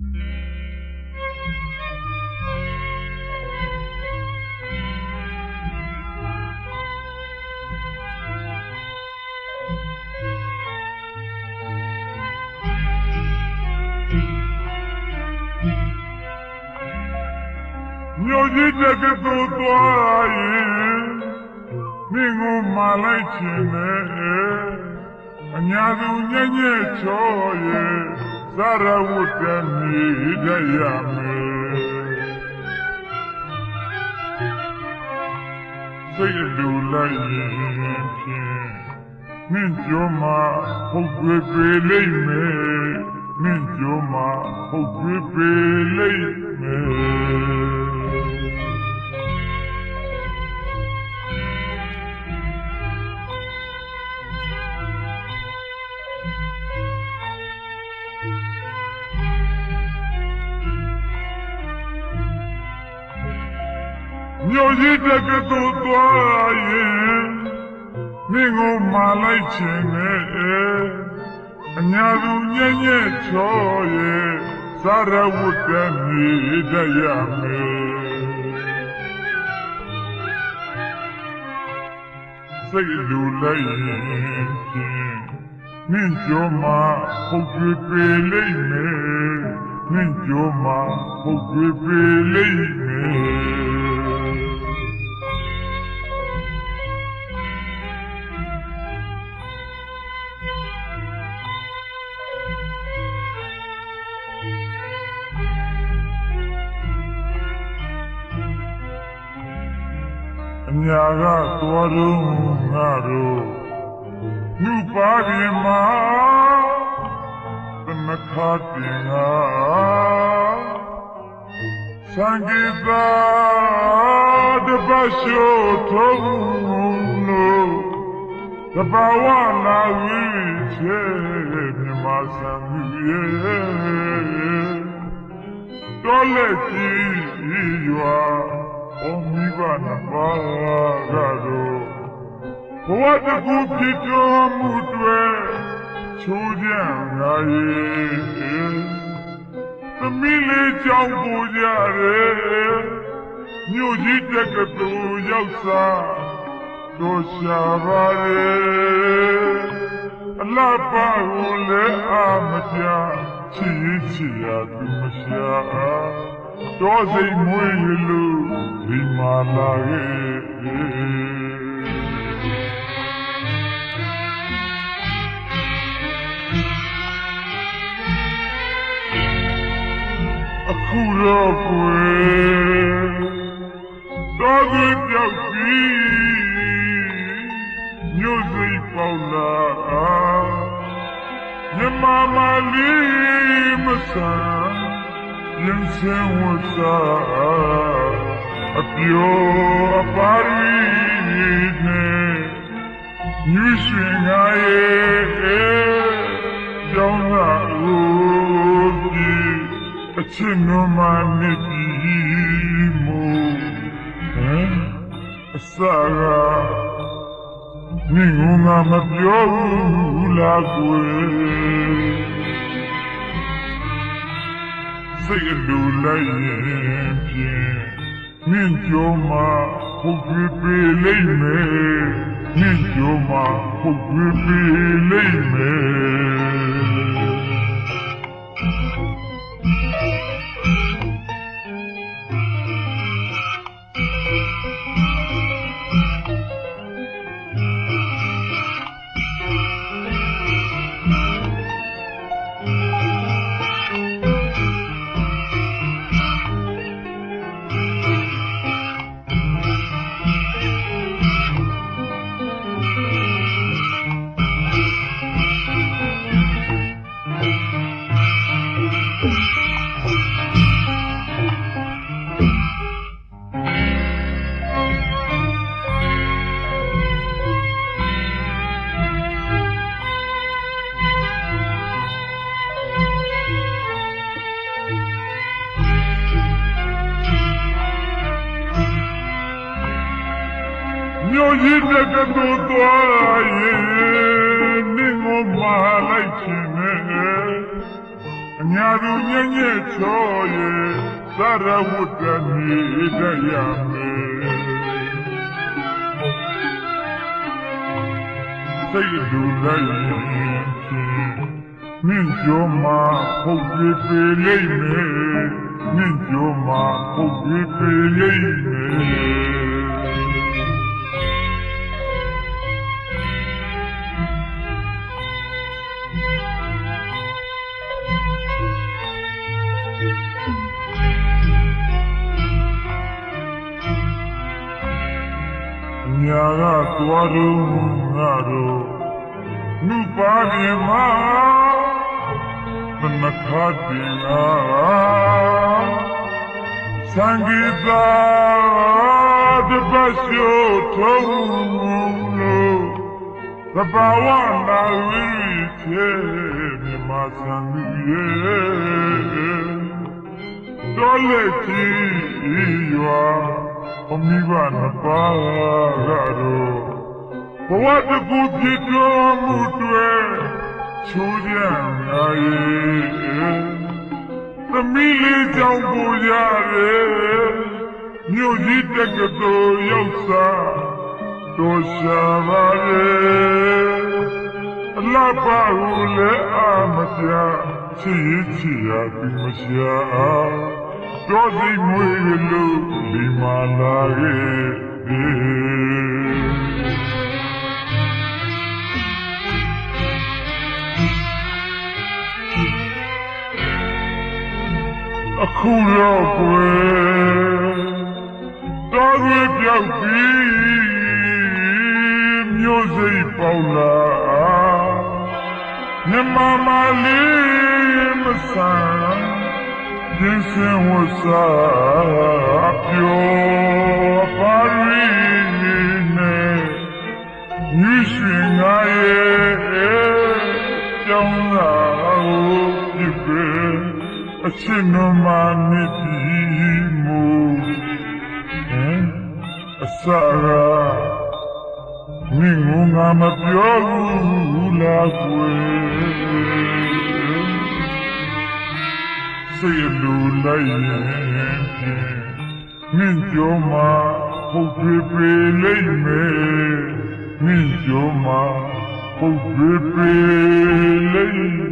မြို့ကြီးတက်ကတူသွားရင်မင်းကိုမာလိုက်ချင်တယ်အညာသူညံ့ညဲ့ချောရဲ့ ဇရဝတ္တမြေတရမယ်စိတ်လူလိုက်ရင်ဖြင့်မင်းကြုံမှာဟုတ်ွယ်ပေလိမ့်မယ်မင်းကြုံမှာဟုတ်ွယ်ပေလိမ့်မယ် မြို့ကြီးတက်ကတူသွားရင်မင်းကိုမာလိုက်ချင်တယ်အညာသူညံ့ညဲ့ချောရဲ့ဇရဝတ္တမြေတရမယ်စိတ်လူလိုက်ရင်ဖြင့်မင်းကြုံမှာဟုတ်ပြီပေလိမ့်မယ်မင်းကြုံမှာဟုတ်ပြီပေလိမ့်မယ် ညာကသွားတော့ငါတို့လူပါပြီမှာသမခတင်ငါစံကေသာတပတ်ရှို့ထုံးလို့တဘာဝလာဝီချေမြမဆံရဲ့တော်လက်ကြီးရွာ။ အော်မိဘနှစ်ပါးကတော့ဘဝတကူဖြစ်တော်မူတွေချိုးကြငါရဲ့သမီးလေးကြောင့်ပူကြတယ်မြို့ကြီးတက်ကတူရောက်စားတို့ရှာပါလေအလားပါကိုလည်းအာမပြချီချီရသူမရှာ တော့စိတ်မွေးရလို့ဒီမာလာရဲ့အခုတော့ကွယ်တော်သူပြောက်ပြီမြို့စိတ်ပေါလာမြမမလေးမဆန် ရင်စင်ဝစာအပြောအပါရီနဲ့ညွှရွှင်ငါရဲ့ကြောင်းသာဦးပြီအချစ်နှမနဲ့ဒီမို့ဟမ်အစာကမင်းကငါမပြောဘူးလားကွယ် စိတ်လူလိုက်ရင်ဖြင့်မြင့်ကြုံမှာဟုတ်ပြီပေလိမ့်မယ်မြင့်ကြုံမှာဟုတ်ပြီပေလိမ့်မယ် ကြီးတက်ကတူသွားရင်နင်းကိုမာလိုက်ချင်တယ်အညာသူမြင့်မြတ်ချောရဲ့သရဝတ္တနေတရမယ်စိတ်လူလိုက်ရင်ဖြင့်မြင့်ကျော်မှာပုတ်ပြေပေလိမ့်မယ်မြင့်ကျော်မှာပုတ်ပြေပေလိမ့်မယ် ညာကသွားတော့ငါတို့မြပါပြမမနခတ် ဘဝတကူဖြစ်တော်မူတွေချိုးကြငါရဲ့သမီးလေးကြောင့်ပူရတယ်မြို့ကြီးတက္ကသိုလ်ရောက်စားတော်ရှာပါရဲ့အလားပါဟုလည်းအာမပြချစ်ရချစ်ရပြီးမရှာတော်စီမွေလို့ဒီမာလာရဲ့ ခုတော့ကွယ်တော်ရပြောက်ပြီးမျိုးစိတ်ပေါလာမြမမလေးမဆန်ပြင်းစင်ဝစားပြောပါ အစရာမင်းကငါမပြောဘူးလားကွယ်စိတ်လူလိုက်ရင်ဖြင့်မင်းကြောမှာဟုတ်ပေပေလိမ့်မယ်မင်းကြောမှာဟုတ်ပေပေလိမ့်